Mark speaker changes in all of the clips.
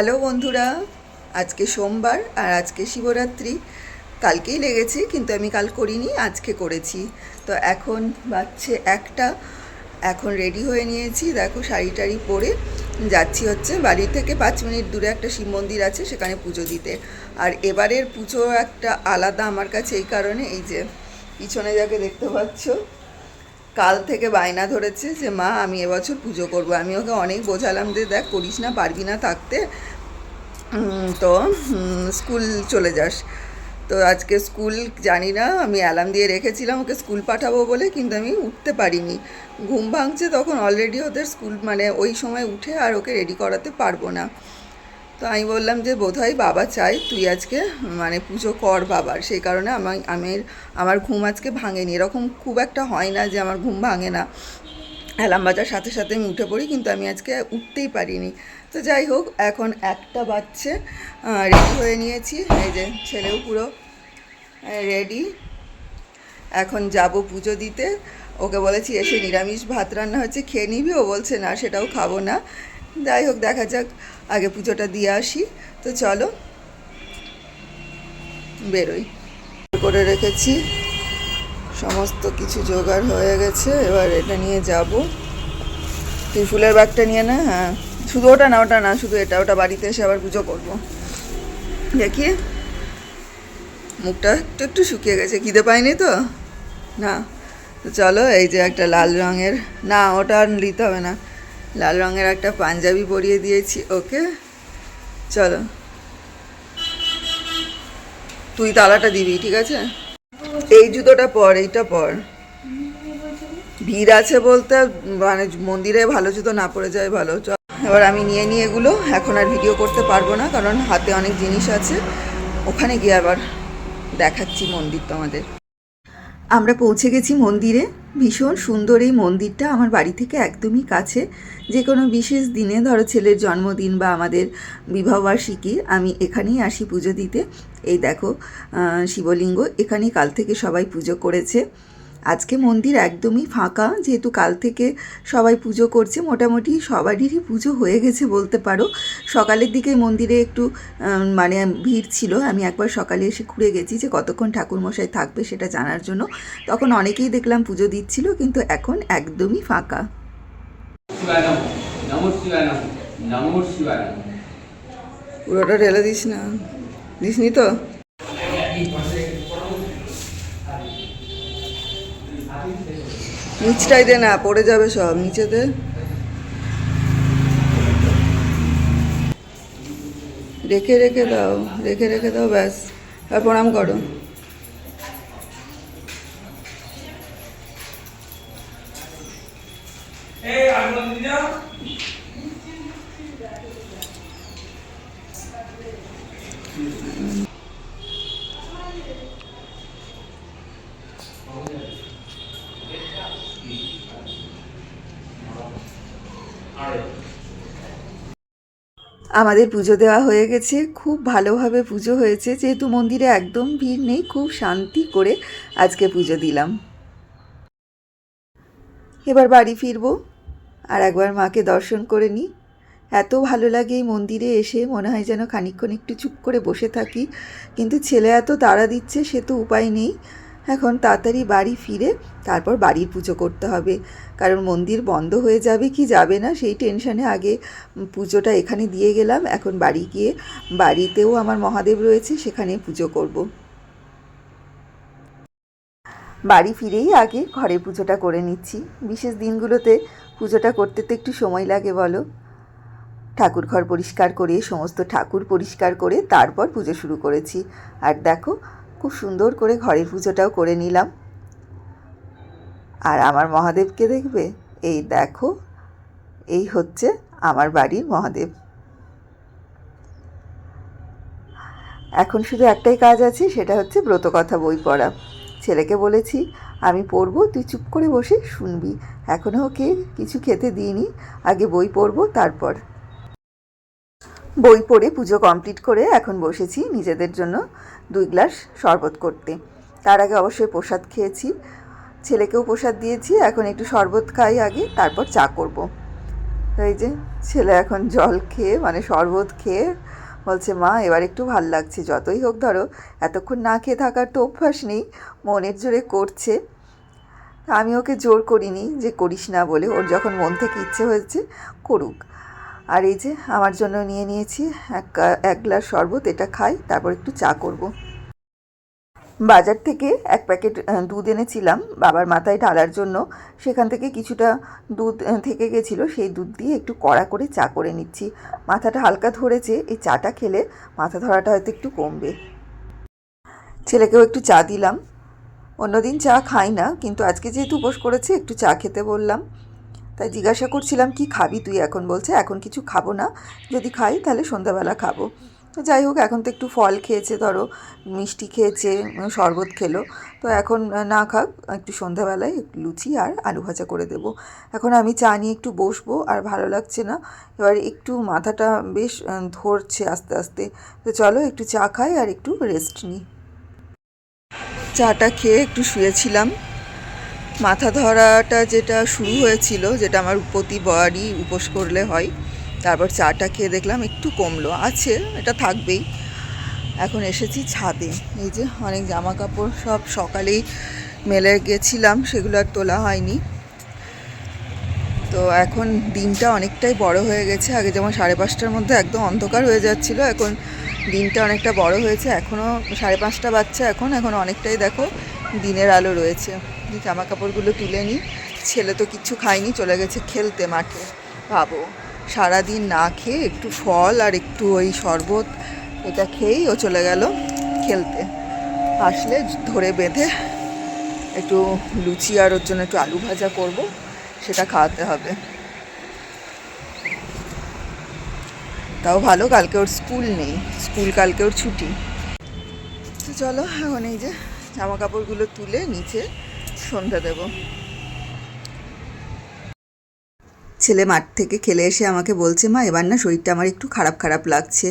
Speaker 1: Hello বন্ধুরা, আজকে সোমবার আর আজকে শিবরাত্রি। কালকেই লেগেছে, কিন্তু আমি কাল করিনি, আজকে করেছি। তো এখন বাচ্চে একটা, এখন রেডি হয়ে নিয়েছি। দেখো শাড়ি টাড়ি পরে যাচ্ছি হচ্ছে বাড়ি থেকে, পাঁচ মিনিট দূরে একটা শিব মন্দির আছে সেখানে পুজো দিতে। আর এবারের পুজো একটা আলাদা আমার কাছে এই কারণে, এই যে পিছনে যাকে দেখতে পাচ্ছ কাল থেকে বায়না ধরেছে যে, মা, আমি এবছর পুজো করব। আমি ওকে অনেক বোঝালাম যে, দেখ, করিস না, পারবি না থাকতে। তো স্কুল চলে যাস। তো আজকে স্কুল, জানি না, আমি অ্যালার্ম দিয়ে রেখেছিলাম ওকে স্কুল পাঠাবো বলে, কিন্তু আমি উঠতে পারিনি। ঘুম ভাঙছে তখন অলরেডি ওদের স্কুল মানে ওই সময় উঠে আর ওকে রেডি করাতে পারব না। তো আমি বললাম যে বোধহয় বাবা চাই, তুই আজকে মানে পুজো কর বাবার। সেই কারণে আমার আমি, আমার ঘুম আজকে ভাঙেনি। এরকম খুব একটা হয় না যে আমার ঘুম ভাঙে না। অ্যালার্ম বাজার সাথে সাথে আমি উঠে পড়ি, কিন্তু আমি আজকে উঠতেই পারিনি। তো যাই হোক, এখন একটা বাচ্চে রেডি হয়ে নিয়েছি। এই যে ছেলেও পুরো রেডি এখন যাব পুজো দিতে। ওকে বলেছি, এসে নিরামিষ ভাত রান্না হচ্ছে, খেয়ে নিবি? ও বলছে, না, সেটাও খাব না। যাই হোক, দেখা যাক, আগে পুজোটা দিয়ে আসি। তো চলো, বেরোই। করে রেখেছি। সমস্ত কিছু জোগাড় হয়ে গেছে, এবার এটা নিয়ে যাব। তুই ফুলের ব্যাগটা নিয়ে না হ্যাঁ। শুধু ওটা না ওটা না, শুধু এটা, ওটা বাড়িতে এসে আবার পুজো করব। দেখি। মুখটা একটু একটু শুকিয়ে গেছে, খিদে পাইনি তো? না। তো চলো, এই যে একটা লাল রঙের, না, ওটা আর নিতে হবে না। লাল রঙের একটা পাঞ্জাবি পরিয়ে দিয়েছি, ওকে? চলো। তুই তালাটা দিবি, ঠিক আছে? এই জুতোটা পর, এইটা পর। ভিড় আছে বলতে মানে মন্দিরে ভালো জুতো না পড়ে যায় ভালো। চল এবার আমি নিয়ে নিয়ে এগুলো, এখন আর ভিডিও করতে পারব না, কারণ হাতে অনেক জিনিস আছে। ওখানে গিয়ে আবার দেখাচ্ছি মন্দির তোমাদের। আমরা পৌঁছে গেছি মন্দিরে। ভীষণ সুন্দর এই মন্দিরটা আমার বাড়ি থেকে একদমই কাছে। যে কোনো বিশেষ দিনে, ধরো ছেলের জন্মদিন বা আমাদের বিবাহবার্ষিকী আমি এখানেই আসি পুজো দিতে। এই দেখো শিবলিঙ্গ এখানেই কাল থেকে সবাই পুজো করেছে। আজকে মন্দির একদমই ফাঁকা যেহেতু কাল থেকে সবাই পুজো করছে মোটামুটি সবারই পুজো হয়ে গেছে বলতে পারো। সকালের দিকে মন্দিরে একটু মানে ভিড় ছিল আমি একবার সকালে এসে ঘুরে গেছি যে কতক্ষণ ঠাকুরমশাই থাকবে সেটা জানার জন্য। তখন অনেকেই দেখলাম পুজো দিচ্ছিল কিন্তু এখন একদমই ফাঁকা। পুরোটা ঢেলে দিস না। দিসনি তো? নিচটাই দে না, পড়ে যাবে সব, নিচে দে। রেখে রেখে দাও, রেখে রেখে দাও, ব্যাস। আর প্রণাম করো। আমাদের পুজো দেওয়া হয়ে গেছে। খুব ভালোভাবে পুজো হয়েছে। যেহেতু মন্দিরে একদম ভিড় নেই, খুব শান্তি করে আজকে পুজো দিলাম। এবার বাড়ি ফিরবো আর একবার মাকে দর্শন করে নিই। এত ভালো লাগে এই মন্দিরে এসে, মনে হয় যেন খানিকক্ষণ একটু চুপ করে বসে থাকি। কিন্তু ছেলে এত তাড়া দিচ্ছে, সে তো উপায় নেই। এখন তাড়াতাড়ি বাড়ি ফিরে তারপর বাড়ির পুজো করতে হবে। কারণ মন্দির বন্ধ হয়ে যাবে কি যাবে না সেই টেনশানে আগে পুজোটা এখানে দিয়ে গেলাম। এখন বাড়ি গিয়ে বাড়িতেও আমার মহাদেব রয়েছে, সেখানে পুজো করব। বাড়ি ফিরেই আগে ঘরে পুজোটা করে নিচ্ছি। বিশেষ দিনগুলোতে পুজোটা করতে তো একটু সময় লাগে, বলো? ঠাকুর ঘর পরিষ্কার করে, সমস্ত ঠাকুর পরিষ্কার করে তারপর পুজো শুরু করেছি। আর দেখো খুব সুন্দর করে ঘরের পুজোটাও করে নিলাম। আর আমার মহাদেবকে দেখবে? এই দেখো, এই হচ্ছে আমার বাড়ির মহাদেব। এখন শুধু একটাই কাজ আছে, সেটা হচ্ছে ব্রতকথা বই পড়া। ছেলেকে বলেছি, আমি পড়ব, তুই চুপ করে বসে শুনবি। এখনও ওকে কিছু খেতে দিইনি। আগে বই পড়ব, তারপর বই পড়ে, পুজো কমপ্লিট করে এখন বসেছি নিজেদের জন্য দুই গ্লাস শরবত করতে। তার আগে অবশ্যই প্রসাদ খেয়েছি। ছেলেকেও প্রসাদ দিয়েছি, এখন একটু শরবত খাই আগে, তারপর চা করব। এই যে, ছেলে এখন জল খেয়ে মানে শরবত খেয়ে বলছে, মা, এবার একটু ভালো লাগছে, যতই হোক ধরো, এতক্ষণ না খেয়ে থাকার তো অভ্যাস নেই, মনের জোরে করছে। আমি ওকে জোর করিনি যে করিস না বলে, ওর যখন মন থেকে ইচ্ছে হয়েছে, করুক। আর এই যে আমার জন্য নিয়ে নিয়েছি এক গ্লাস শরবত, এটা খাই, তারপর একটু চা করব। বাজার থেকে এক প্যাকেট দুধ এনেছিলাম বাবার মাথায় ঢালার জন্য। সেখান থেকে কিছুটা দুধ থেকে গেছিল, সেই দুধ দিয়ে একটু কড়া করে চা করে নিচ্ছি। মাথাটা হালকা ধরেছে, এই চাটা খেলে মাথা ধরাটা হয়তো একটু কমবে। ছেলেকেও একটু চা দিলাম। অন্যদিন চা খাই না, কিন্তু আজকে যেহেতু উপোস করেছে, একটু চা খেতে বললাম। তাই জিজ্ঞাসা করছিলাম, কি খাবি তুই এখন? বলছে, এখন কিছু খাব না। যদি খাই তাহলে সন্ধ্যাবেলা খাব। যাই হোক, এখন তো একটু ফল খেয়েছে, ধরো মিষ্টি খেয়েছে, শরবত খেলো। তো এখন না খাক, একটু সন্ধ্যাবেলায় লুচি আর আলু ভাজা করে দেবো। এখন আমি চা নিয়ে একটু বসবো আর ভালো লাগছে না। এবার একটু মাথাটা বেশ ধরছে আস্তে আস্তে। তো চলো একটু চা খাই আর একটু রেস্ট নিই। চাটা খেয়ে একটু শুয়েছিলাম। মাথা ধরাটা যেটা শুরু হয়েছিল, যেটা আমার প্রতিবারই উপোস করলে হয়, তারপর চাটা খেয়ে দেখলাম একটু কমলো, আছে, এটা থাকবেই। এখন এসেছি ছাদে, এই যে অনেক জামা কাপড় সব সকালেই মেলে গেছিলাম, সেগুলো আর তোলা হয়নি। তো এখন দিনটা অনেকটাই বড় হয়ে গেছে, আগে যেমন সাড়ে পাঁচটার মধ্যে একদম অন্ধকার হয়ে যাচ্ছিল, এখন দিনটা অনেকটা বড় হয়েছে, এখনও সাড়ে পাঁচটা বাচ্চা এখন এখন অনেকটাই দেখো দিনের আলো রয়েছে। জামা কাপড়গুলো তুলে নিই ছেলে তো কিচ্ছু খায়নি, চলে গেছে খেলতে মাঠে। ভাবো, সারাদিন না খেয়ে একটু ফল আর একটু ওই শরবত, এটা খেয়েই ও চলে গেল খেলতে। আসলে ধরে বেঁধে একটু লুচি আর ওর জন্য একটু আলু ভাজা করব, সেটা খাওয়াতে হবে। তাও ভালো কালকে ওর স্কুল নেই, স্কুল কালকে ওর ছুটি। তো চলো, এখন এই যে জামা কাপড়গুলো তুলে নিচে সন্ধ্যা দেব। ছেলে মাঠ থেকে খেলে এসে আমাকে বলছে, মা, এবার না শরীরটা আমার একটু খারাপ খারাপ লাগছে।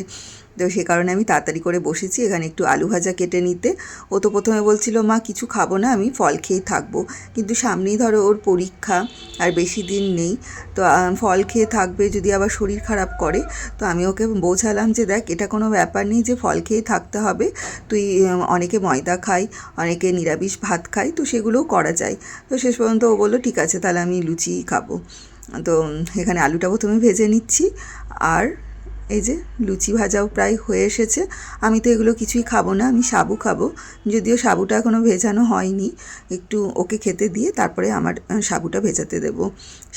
Speaker 1: তো সে কারণে আমি তাড়াতাড়ি করে বসেছি, এখানে একটু আলু ভাজা কেটে নিতে। ও তো প্রথমে বলছিল, মা, কিছু খাব না, আমি ফল খেয়েই থাকব। কিন্তু সামনেই ধরো ওর পরীক্ষা, আর বেশি দিন নেই, তো ফল খেয়ে থাকবে যদি আবার শরীর খারাপ করে। তো আমি ওকে বোঝালাম যে, দেখ, এটা কোনো ব্যাপার নেই যে, ফল খেয়েই থাকতে হবে। তুই অনেকে ময়দা খাই, অনেকে নিরামিষ ভাত খাই, তো সেগুলোও করা যায়। তো শেষ পর্যন্ত ও বলল, ঠিক আছে, তাহলে আমি লুচিই খাব। তো, এখানে আলুটা প্রথমে ভেজে নিচ্ছি, আর এই যে লুচি ভাজাও প্রায় হয়ে এসেছে। আমি তো এগুলো কিছুই খাব না, আমি সাবু খাব। যদিও সাবুটা এখনও ভেজানো হয়নি, একটু ওকে খেতে দিয়ে তারপরে আমার সাবুটা ভেজাতে দেবো।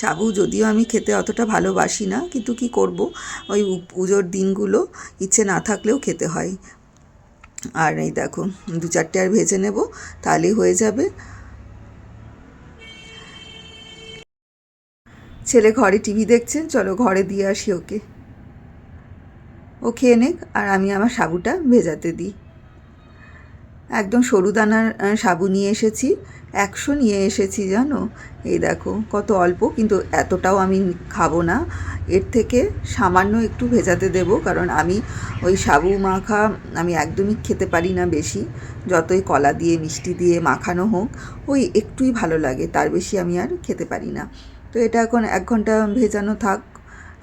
Speaker 1: সাবু যদিও আমি খেতে অতটা ভালোবাসি না, কিন্তু কি করব? ওই পুজোর দিনগুলো ইচ্ছে না থাকলেও খেতে হয়। আর এই দেখো, দু চারটে আর ভেজে নেব তাহলেই হয়ে যাবে। ছেলে ঘরে টিভি দেখছেন, চলো ঘরে দিয়ে আসি ওকে। ও খেয়ে নেক আর আমি আমার সাবুটা ভেজাতে দিই। একদম সরু দানার সাবু নিয়ে এসেছি। একশো নিয়ে এসেছি, জানো? এই দেখো, কত অল্প, কিন্তু এতটাও আমি খাব না। এর থেকে সামান্য একটু ভেজাতে দেব, কারণ আমি ওই সাবু মাখা আমি একদমই খেতে পারি না বেশি। যতই কলা দিয়ে, মিষ্টি দিয়ে মাখানো হোক, ওই একটুই ভালো লাগে, তার বেশি আমি আর খেতে পারি না। তো এটা এখন এক ঘণ্টা ভেজানো থাক।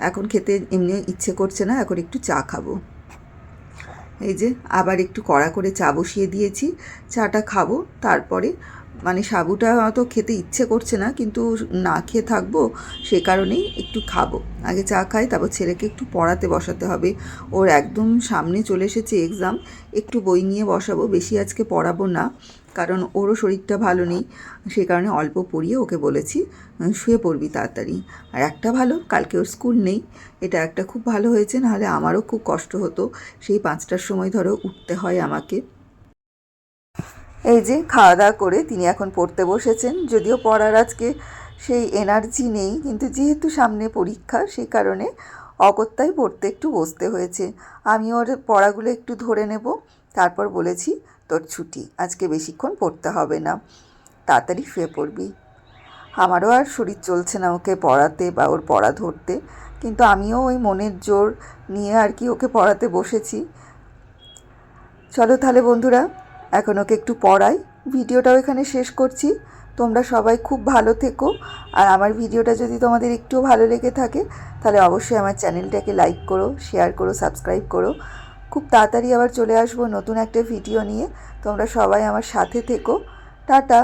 Speaker 1: এখন খেতে এমনি ইচ্ছে করছে না, এখন একটু চা খাব। এই যে, আবার একটু কড়া করে চা বসিয়ে দিয়েছি, চাটা খাব, তারপরে মানে সাবুটা তো খেতে ইচ্ছে করছে না, কিন্তু না খেয়ে থাকব, সে কারণেই একটু খাব। আগে চা খাই, তারপর ছেলেকে একটু পড়াতে বসাতে হবে। ওর একদম সামনে চলে এসেছে এক্সাম একটু বই নিয়ে বসাবো, বেশি আজকে পড়াবো না। কারণ ওরও শরীরটা ভালো নেই সে কারণে অল্প পড়িয়ে ওকে বলেছি শুয়ে পড়বি তাড়াতাড়ি। আর একটা ভালো, কালকে ওর স্কুল নেই, এটা একটা খুব ভালো হয়েছে, নাহলে আমারও খুব কষ্ট হতো, সেই পাঁচটার সময় ধরো উঠতে হয় আমাকে। এই যে খাওয়া দাওয়া করে তিনি এখন পড়তে বসেছেন, যদিও পড়ার আজকে সেই এনার্জি নেই, কিন্তু যেহেতু সামনে পরীক্ষা, সেই কারণে অগত্যাই পড়তে একটু বসতে হয়েছে। আমি ওর পড়াগুলো একটু ধরে নেব। তারপর বলেছি, তোর ছুটি, আজকে বেশিক্ষণ পড়তে হবে না। তাড়াতাড়ি শুয়ে পড়বি। আমারও আর শরীর চলছে না ওকে পড়াতে বা ওর পড়া ধরতে। কিন্তু আমিও ওই মনের জোর নিয়ে আর কি ওকে পড়াতে বসেছি। চলো তাহলে বন্ধুরা, এখন ওকে একটু পড়াই। ভিডিওটাও এখানে শেষ করছি। তোমরা সবাই খুব ভালো থেকো। আর আমার ভিডিওটা যদি তোমাদের একটুও ভালো লেগে থাকে, তাহলে অবশ্যই আমার চ্যানেলটাকে লাইক করো শেয়ার করো সাবস্ক্রাইব করো। খুব তাড়াতাড়ি আবার চলে আসব নতুন একটা ভিডিও নিয়ে। তোমরা সবাই আমার সাথে থেকো। টাটা!